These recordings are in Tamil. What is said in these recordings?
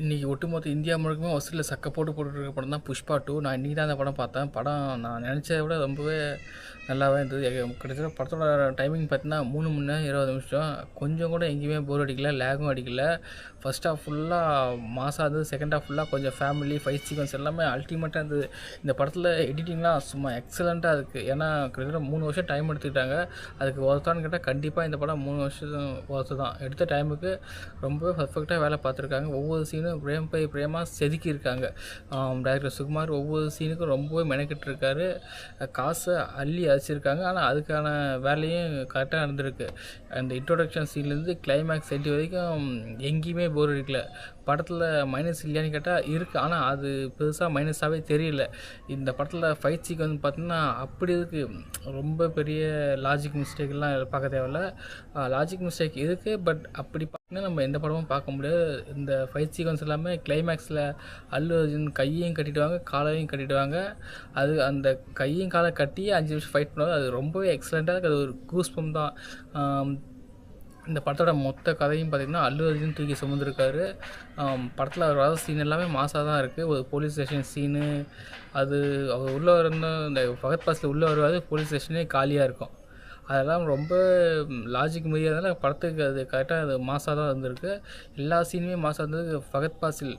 இன்றைக்கி ஒட்டுமொத்த இந்தியா முழுக்கமே வசூலில் சக்க போட்டு போட்டுருக்க படம் தான் புஷ்பா டூ. நான் இன்றைக்கி தான் அந்த படம் பார்த்தேன். படம் நான் நினச்சதை விட ரொம்பவே நல்லாவே இருந்தது. கிட்டத்தட்ட படத்தோட டைமிங் பார்த்தீங்கன்னா மூணு மணி நேரம் இருபது நிமிஷம். கொஞ்சம் கூட எங்கேயுமே போர் அடிக்கல லேகும் அடிக்கல. ஃபஸ்ட் ஹாஃப் ஃபுல்லாக மாசாக இருந்தது. செகண்ட் ஹாஃப் ஃபுல்லாக கொஞ்சம் ஃபேமிலி ஃபைட் சீக்வன்ஸ் எல்லாமே அல்டிமேட்டாக இருந்தது. இந்த படத்தில் எடிட்டிங்லாம் சும்மா எக்ஸலண்ட்டாக இருக்குது ஏன்னா கிட்டத்தட்ட மூணு வருஷம் டைம் எடுத்துக்கிட்டாங்க. அதுக்கு ஒருத்தான்னு கேட்டால் கண்டிப்பாக இந்த படம் மூணு வருஷம் ஒருத்து தான். எடுத்த டைமுக்கு ரொம்பவே பர்ஃபெக்டாக வேலை பார்த்துருக்காங்க. ஒவ்வொரு சீனும் பிரேம் பை பிரேமாக செதுக்கியிருக்காங்க. டேரக்டர் சுகுமார் ஒவ்வொரு சீனுக்கும் ரொம்பவே மெனக்கெட்டுருக்காரு. காசை அள்ளி அடிச்சிருக்காங்க. ஆனால் அதுக்கான வேலையும் கரெக்டாக நடந்திருக்கு. அந்த இன்ட்ரோடக்ஷன் சீன்லேருந்து கிளைமேக்ஸ் எட்டி வரைக்கும் எங்கேயுமே போர் அடிக்கல. படத்தில் மைனஸ் இல்லையான்னு கேட்டால் இருக்குது ஆனால் அது பெருசாக மைனஸாகவே தெரியல. இந்த படத்தில் ஃபைட் சீக்வன்ஸ் பார்த்தீங்கன்னா அப்படி இருக்குது ரொம்ப பெரிய லாஜிக் மிஸ்டேக்லாம் பார்க்க தேவையில்ல. லாஜிக் மிஸ்டேக் இருக்குது பட் அப்படி இன்னும் நம்ம எந்த படமும் பார்க்க முடியாது. இந்த ஃபைட் சீக்வன்ஸ் எல்லாமே கிளைமேக்ஸில் அல்லு அர்ஜுன் கையையும் கட்டிடுவாங்க காலையும் கட்டிடுவாங்க. அது அந்த கையும் காலை கட்டி அஞ்சு நிமிஷம் ஃபைட் பண்ணுவாங்க. அது ரொம்பவே எக்ஸலண்ட்டாக இருக்குது அது ஒரு கூஸ்பம் தான். இந்த படத்தோட மொத்த கதையும் பார்த்திங்கன்னா அல்லு அர்ஜுன் தூக்கி சுமந்துருக்காரு. படத்தில் அவர் வர சீன் எல்லாமே மாசாக தான் இருக்குது ஒரு போலீஸ் ஸ்டேஷன் சீனு அது அவர் உள்ளே இருந்த இந்த பகத் பாஸில் உள்ளே வருவாது போலீஸ் ஸ்டேஷனே காலியாக இருக்கும். அதெல்லாம் ரொம்ப லாஜிக் மீறியதுனால படத்துக்கு அது கரெக்டாக அது மாசாக தான் இருந்திருக்கு. எல்லா சீனுமே மாசாக இருந்தது. ஃபகத் பாசில்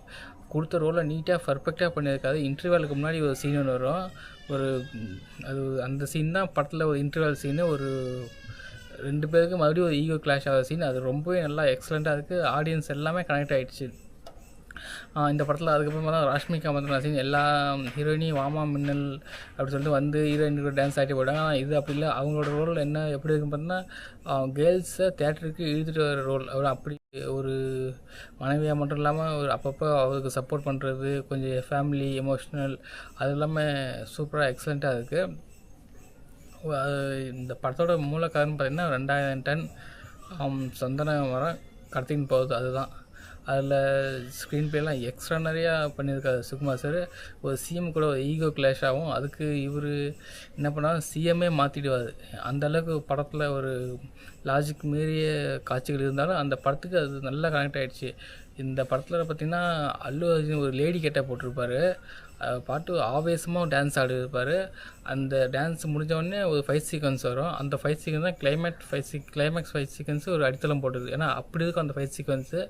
கொடுத்த ரோலை நீட்டாக பர்ஃபெக்டாக பண்ணியிருக்காது இன்டர்வலுக்கு முன்னாடி ஒரு சீன் ஒன்று வரும். ஒரு அது அந்த சீன் தான் படத்தில் ஒரு இன்டர்வல் சீனு ஒரு ரெண்டு பேருக்கு மறுபடியும் ஒரு ஈகோ கிளாஷ் ஆகிற சீன் அது ரொம்பவே நல்லா எக்ஸலண்ட்டாக இருக்குது ஆடியன்ஸ் எல்லாமே கனெக்ட் ஆகிடுச்சு இந்த படத்தில் அதுக்கப்புறமா தான் ராஷ்மிகா மந்தனா சீன் எல்லா ஹீரோயினியும் வாமா மின்னல் அப்படின்னு சொல்லிட்டு வந்து ஹீரோயினுக்கு டான்ஸ் ஆகிட்டு போயிட்டாங்க. ஆனால் இது அப்படி இல்லை. அவங்களோட ரோல் என்ன எப்படி இருக்குன்னு பார்த்தீங்கன்னா கேர்ள்ஸை தேட்டருக்கு இழுத்துட்டு வர ரோல் அவர் அப்படி ஒரு மனைவியாக மட்டும் இல்லாமல் ஒரு அப்பப்போ அவருக்கு சப்போர்ட் பண்ணுறது கொஞ்சம் ஃபேமிலி எமோஷ்னல் அது எல்லாமே சூப்பராக எக்ஸலண்ட்டாக இருக்குது இந்த படத்தோட மூல காரணம் பார்த்திங்கன்னா ரெண்டாயிரம் டன் சந்தன மரம் கடத்தின்னு போகுது. அதுதான். அதில் ஸ்க்ரீன் பிளேலாம் எக்ஸ்ட்ரா நிறையா பண்ணியிருக்காரு சுகுமார் சார் ஒரு சிஎம் கூட ஒரு ஈகோ கிளாஷ் ஆகும். அதுக்கு இவர் என்ன பண்ணாலும் சிஎம்மே மாற்றிடுவார் அந்தளவுக்கு படத்தில் ஒரு லாஜிக் மீறிய காட்சிகள் இருந்தாலும் அந்த படத்துக்கு அது நல்லா கனெக்ட் ஆகிடுச்சு இந்த படத்தில் பார்த்திங்கன்னா அல்லு அர்ஜுன் ஒரு லேடி கெட்ட போட்டிருப்பாரு. பாட்டு ஆவேசமாக டான்ஸ் ஆடிருப்பார். அந்த டான்ஸ் முடிஞ்ச உடனே ஒரு ஃபைவ் சீக்வன்ஸ் வரும். அந்த ஃபைவ் சீக்வன்ஸ் தான் கிளைமேட் ஃபைவ் சீ கிளைமேக்ஸ் ஃபைவ் சீக்வன்ஸ் ஒரு அடித்தளம் போட்டுது ஏன்னா அப்படி இருக்கும் அந்த ஃபைவ் சீக்வன்ஸு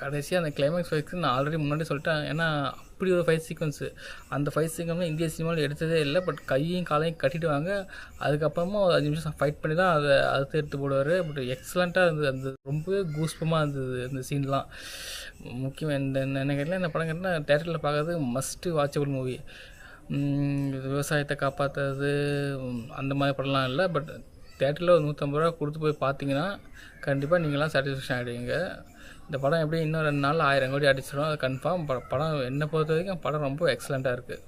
கடைசியாக அந்த கிளைமேக்ஸ் ஃபைட்ஸ் நான் ஆல்ரெடி முன்னாடி சொல்லிட்டேன். ஏன்னா அப்படி ஒரு ஃபைட் சீக்வன்ஸு அந்த ஃபைட் சீக்வன்ஸ் இந்திய சினிமாவில் எடுத்ததே இல்லை. பட் கையும் காலையும் கட்டிடுவாங்க. அதுக்கப்புறமா ஒரு அஞ்சு நிமிஷம் ஃபைட் பண்ணி தான் அதை அறுத்து எடுத்து போடுவார். பட் எக்ஸலண்ட்டாக இருந்தது. அந்த ரொம்பவே கூஸ்பமாக இருந்தது அந்த சீன்லாம் முக்கியம் இந்த என்ன கேட்டால் இந்த படம் கேட்டால் தேட்டரில் பார்க்கறது மஸ்ட்டு வாட்சபிள் மூவி விவசாயத்தை காப்பாற்றுறது அந்த மாதிரி படம்லாம் இல்லை. பட் தேட்டரில் ஒரு நூற்றம்பது ரூபா கொடுத்து போய் பார்த்தீங்கன்னா கண்டிப்பாக நீங்களாம் சாட்டிஸ்ஃபேக்ஷன் ஆகிடுவீங்க இந்த படம் எப்படி இன்னும் ரெண்டு நாள் ஆயிரம் கோடி அடிச்சிடும் அது கன்ஃபார்ம் படம் என்னை பொறுத்த வரைக்கும் படம் ரொம்ப எக்ஸலண்ட்டாக இருக்குது